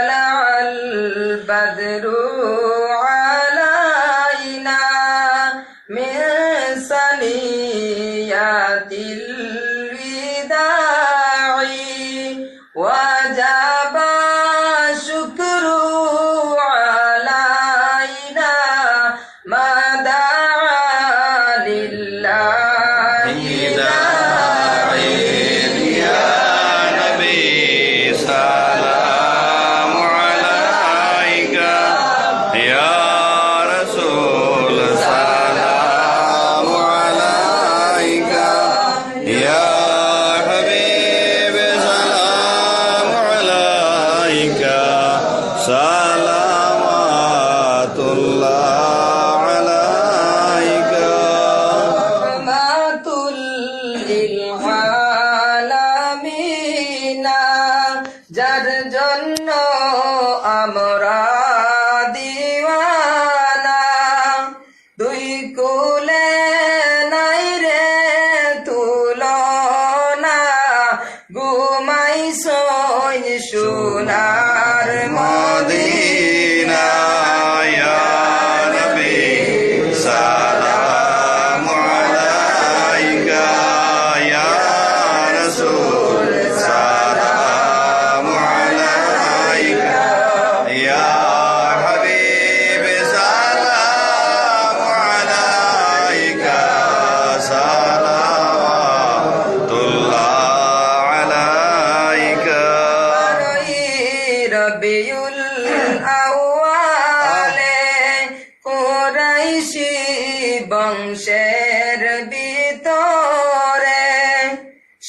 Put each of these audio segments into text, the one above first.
طلع البدر علينا من سنيات الوداع. وجب شكر علينا ما دعا لله. ঘুমাইছ সোনার মদিনা।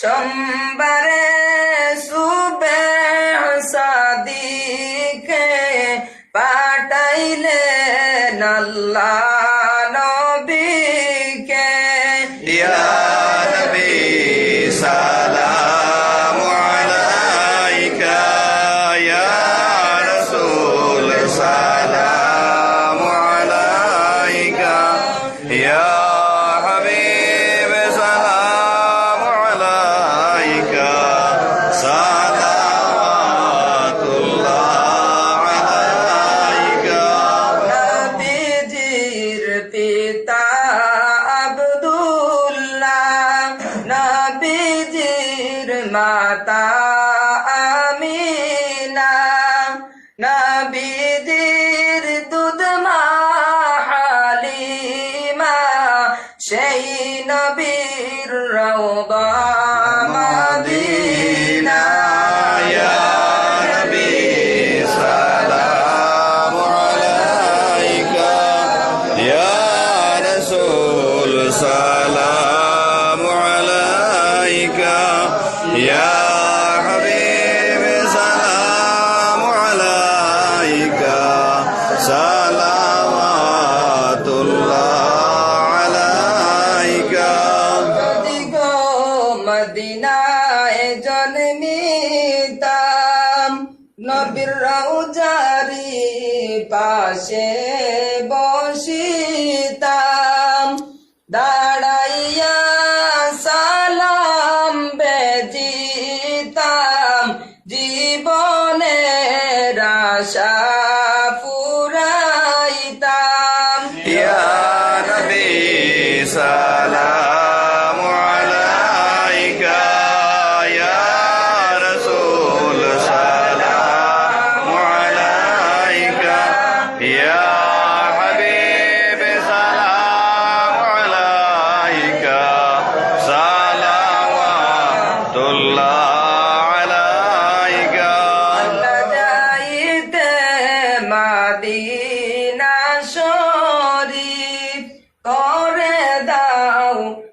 সোমবারে সুবে সাদিকে পাঠাইলেন আল্লাহ। يا حبيب سلام عليك صلوات الله عليك মদিনায় জন্মিতাম নবীর রৌজারি পাশে বসি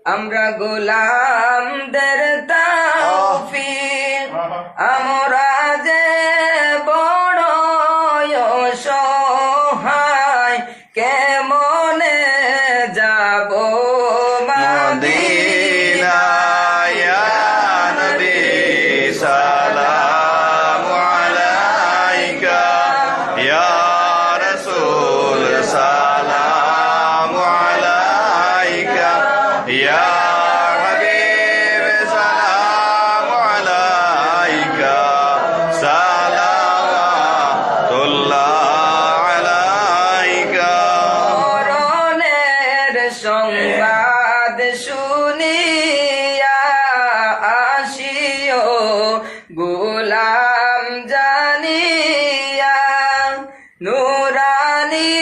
আমরা গোলা গোলাম জানিয়া নুরানি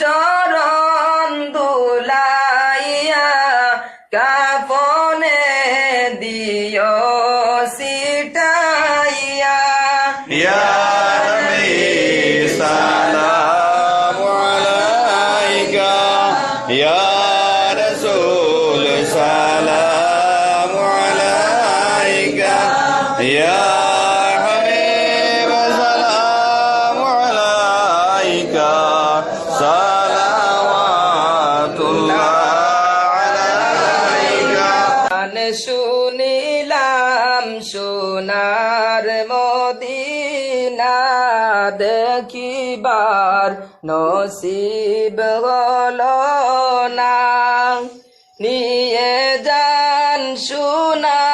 চরণ দুলাইয়া কাপনে দিয় সিটাইয়া Yeah. সোনার মদিনা দেখিবার নসিব হল না। নিয়ে যান সোনা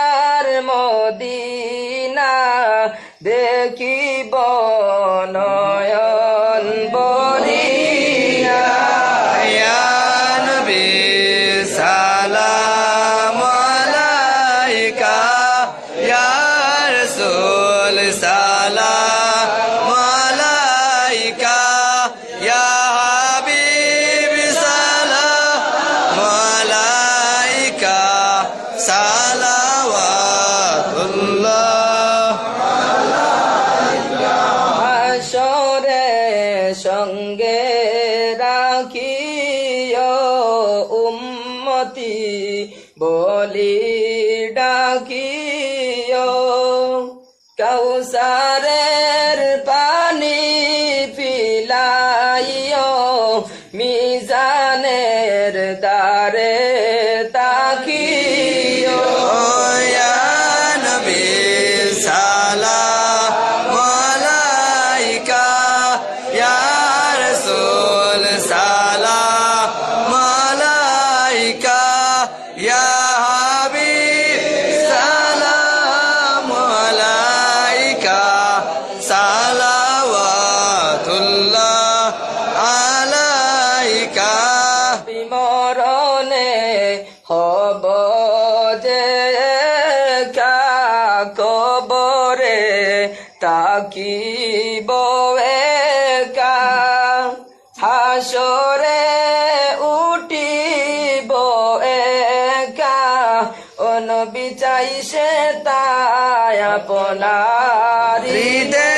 সঙ্গে রাখিও উম্মতি বলি ডাকিও। কৌসারের পানি পিলাইও মিজানের দারে তাকিও। তাই আপনার হৃদয়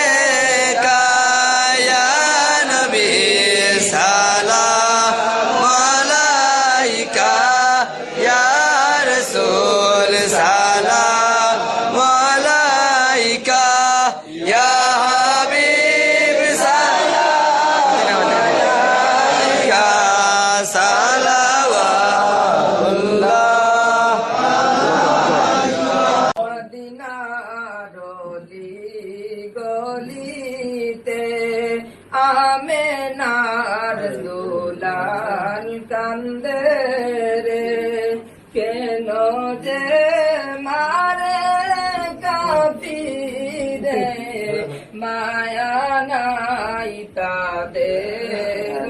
মায়া নাই তাদের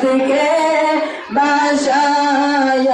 থেকে বাসায়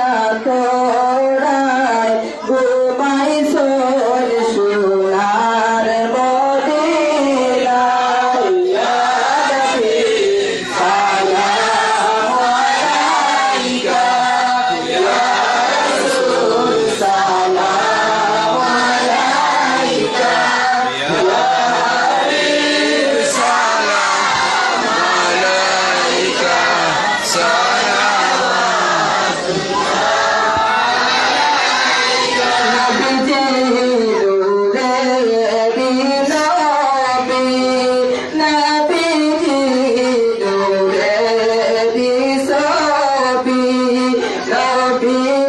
I'll be